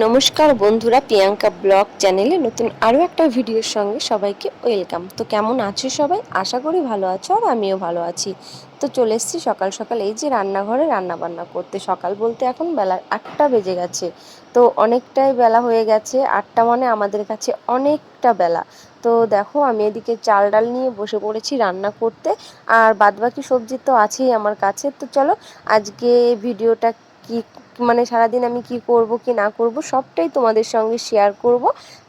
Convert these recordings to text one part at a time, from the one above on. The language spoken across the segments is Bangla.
নমস্কার বন্ধুরা, প্রিয়াঙ্কা ব্লগ চ্যানেলে নতুন আরও একটা ভিডিওর সঙ্গে সবাইকে ওয়েলকাম। তো কেমন আছো সবাই? আশা করি ভালো আছো আর আমিও ভালো আছি। তো চলে এসেছি সকাল সকাল এই যে রান্নাঘরে রান্না বান্না করতে। সকাল বলতে এখন বেলা আটটা বেজে গেছে। তো অনেকটাই বেলা হয়ে গেছে। আটটা মানে আমাদের কাছে অনেকটা বেলা। তো দেখো আমি এদিকে চাল ডাল নিয়ে বসে পড়েছি রান্না করতে। আর বাদবাকি সবজি তো আছেই আমার কাছে। তো চলো আজকে ভিডিওটা কি মানে সারাদিন আমি কি করব, কি না করব, সবটাই তোমাদের সঙ্গে শেয়ার করব।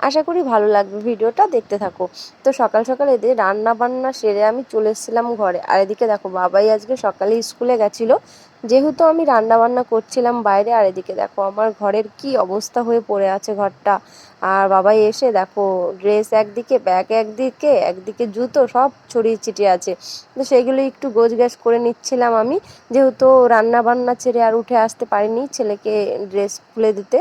আশা করি ভালো লাগবে ভিডিওটা, দেখতে থাকো। তো সকাল সকাল এদের রান্না বান্না সেরে আমি চলে এসেছিলাম ঘরে। আর এদিকে দেখো, বাবাই আজকে সকালে স্কুলে গেছিল। যেহেতু আমি রান্না বান্না করছিলাম বাইরে, আর এদিকে দেখো আমার ঘরের কি অবস্থা হয়ে পড়ে আছে ঘরটা। আর বাবাই এসে দেখো ড্রেস একদিকে, ব্যাগ একদিকে একদিকে জুতো সব ছড়িয়ে ছিটিয়ে আছে। তো সেগুলো একটু গোছ গ্যাস করে নিচ্ছিলাম আমি। যেহেতু রান্না বান্না ছেড়ে আর উঠে আসতে পারিনি ছেলেকে ড্রেস খুলে দিতে।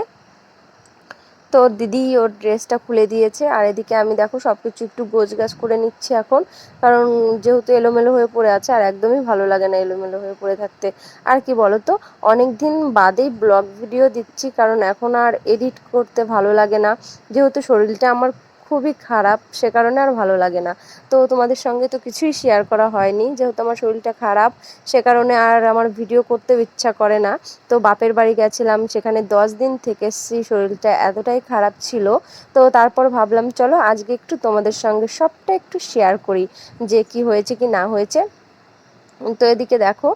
তো দিদি ওর ড্রেসটা খুলে দিয়েছে। আর এদিকে আমি দেখো সব কিছু একটু গোছ গাছ করে নিচ্ছি এখন। কারণ যেহেতু এলোমেলো হয়ে পড়ে আছে, আর একদমই ভালো লাগে না এলোমেলো হয়ে পড়ে থাকতে। আর কি বলো তো অনেক দিন বাদেই ব্লগ ভিডিও দিচ্ছি, কারণ এখন আর এডিট করতে ভালো লাগে না। যেহেতু শরীরটা আমার খুবই খারাপ, সে কারণে আর ভালো লাগে না। তো তোমাদের সঙ্গে তো কিছুই শেয়ার করা হয়নি, যেহেতু আমার শরীরটা খারাপ, সে কারণে আর আমার ভিডিও করতে ইচ্ছা করে না। তো বাপের বাড়ি গেছিলাম, সেখানে দশ দিন থেকে এসেছি শরীরটা এতটাই খারাপ ছিল। তো তারপর ভাবলাম, চলো আজকে একটু তোমাদের সঙ্গে সবটা একটু শেয়ার করি, যে কি হয়েছে কি না হয়েছে। তো এদিকে দেখো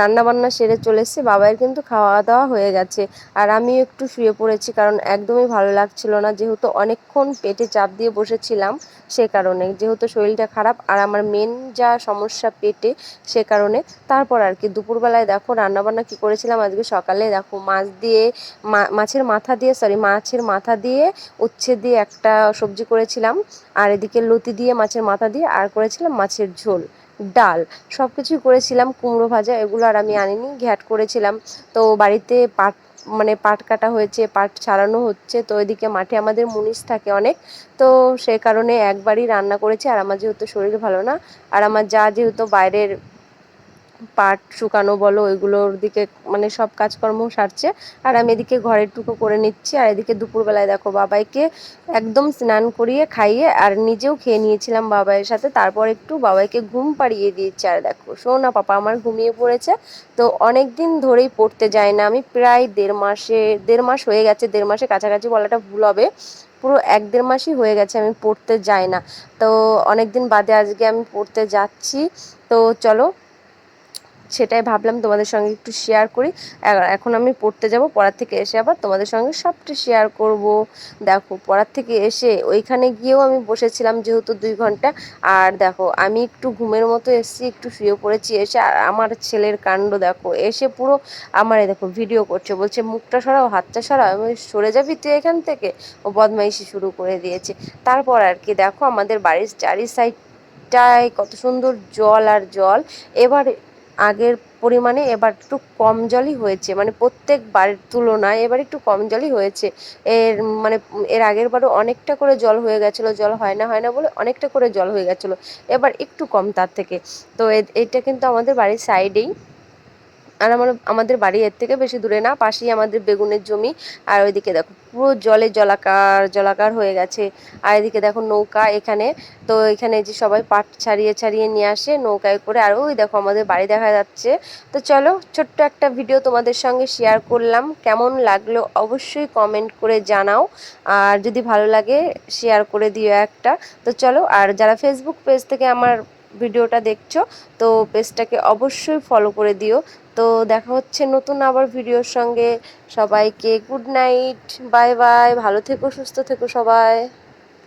রান্নাবান্না সেরে চলে এসেছি বাবাইয়ের কিন্তু খাওয়া দাওয়া হয়ে গেছে। আর আমিও একটু শুয়ে পড়েছি কারণ একদমই ভালো লাগছিল না, যেহেতু অনেকক্ষণ পেটে চাপ দিয়ে বসেছিলাম সে কারণে। যেহেতু শরীরটা খারাপ আর আমার মেন যা সমস্যা পেটে সে কারণে। তারপর আর কি, দুপুরবেলায় দেখো রান্নাবান্না কী করেছিলাম? আজকে সকালে দেখো মাছ দিয়ে মাছের মাথা দিয়ে সরি মাছের মাথা দিয়ে উচ্ছে দিয়ে একটা সবজি করেছিলাম। আর এদিকে লতি দিয়ে মাছের মাথা দিয়ে, আর করেছিলাম মাছের ঝোল। ডাল সব কিছুই করেছিলাম, কুমড়ো ভাজা, এগুলো আর আমি আনিনি, ঘ্যাট করেছিলাম। তো বাড়িতে পাট মানে পাট কাটা হয়েছে, পাট ছাড়ানো হচ্ছে, তো এদিকে মাঠে আমাদের মুনিশ থাকে অনেক, তো সে কারণে একবারই রান্না করেছি, আর আমার যেহেতু শরীর ভালো না, আর আমার যা যেহেতু বাইরের পাট শুকানো বলো, ওইগুলোর দিকে মানে সব কাজকর্ম সারছে। আর আমি এদিকে ঘরের টুকু করে নিচ্ছি। আর এদিকে দুপুরবেলায় দেখো বাবাইকে একদম স্নান করিয়ে খাইয়ে আর নিজেও খেয়ে নিয়েছিলাম বাবাইয়ের সাথে। তারপর একটু বাবাইকে ঘুম পাড়িয়ে দিয়েছি। আর দেখো, শোনা পাপা, আমার ঘুমিয়ে পড়েছে। তো অনেক দিন ধরেই পড়তে যায় না। আমি প্রায় দেড় মাসে, দেড় মাস হয়ে গেছে, দেড় মাসে কাছাকাছি বলাটা ভুল হবে। পুরো এক দেড় মাসই হয়ে গেছে আমি পড়তে যাই না। তো অনেক দিন বাদে আজকে আমি পড়তে যাচ্ছি। তো চলো সেটাই ভাবলাম তোমাদের সঙ্গে একটু শেয়ার করি। এখন আমি পড়তে যাব, পড়ার থেকে এসে আবার তোমাদের সঙ্গে সবটা শেয়ার করব। দেখো, পড়ার থেকে এসে ওইখানে গিয়েও আমি বসেছিলাম যেহেতু দুই ঘণ্টা। আর দেখো, আমি একটু ঘুমের মতো এসেছি, একটু শুয়ে পড়েছি এসে। আর আমার ছেলের কাণ্ড দেখো, এসে পুরো আমার দেখো ভিডিও করছে, বলছে, মুখটা সরাও, হাতটা সরাও। আমি সরে যাবি তুই এখান থেকে? ও বদমাইশি শুরু করে দিয়েছে। তারপর আর কি, দেখো, আমাদের বাড়ির চারি সাইড সাইডটায় কত সুন্দর জল আর জল। এবার আগের পরিমাণে এবার একটু কম জলই হয়েছে। মানে প্রত্যেক বারের তুলনায় এবার একটু কম জলই হয়েছে। এর মানে এর আগের বারও অনেকটা করে জল হয়ে গেছিল, জল হয় না হয় না বলে অনেকটা করে জল হয়ে গেছিল। এবার একটু কম তার থেকে। তো এটা কিন্তু আমাদের বাড়ির সাইডেই আর আমার, আমাদের বাড়ি এর থেকে বেশি দূরে না, পাশেই আমাদের বেগুনের জমি, আর ওইদিকে দেখো, পুরো জলে জলাকার জলাকার হয়ে গেছে। আর এদিকে দেখো নৌকা এখানে, তো এখানে যে সবাই পাট ছাড়িয়ে ছাড়িয়ে নিয়ে আসে নৌকায় করে, আর ওই দেখো আমাদের বাড়ি দেখা যাচ্ছে। তো চলো, ছোট্ট একটা ভিডিও তোমাদের সঙ্গে শেয়ার করলাম, কেমন লাগল অবশ্যই কমেন্ট করে জানাও, আর যদি ভালো লাগে শেয়ার করে দিও একটা। তো চলো, আর যারা ফেসবুক পেজ থেকে আমার ভিডিওটা দেখছ, তো পেজটাকে অবশ্যই ফলো করে দিও। তো দেখা হচ্ছে নতুন আবার ভিডিওর সঙ্গে। সবাইকে গুড নাইট বাই বাই ভালো থেকো, সুস্থ থেকো সবাই।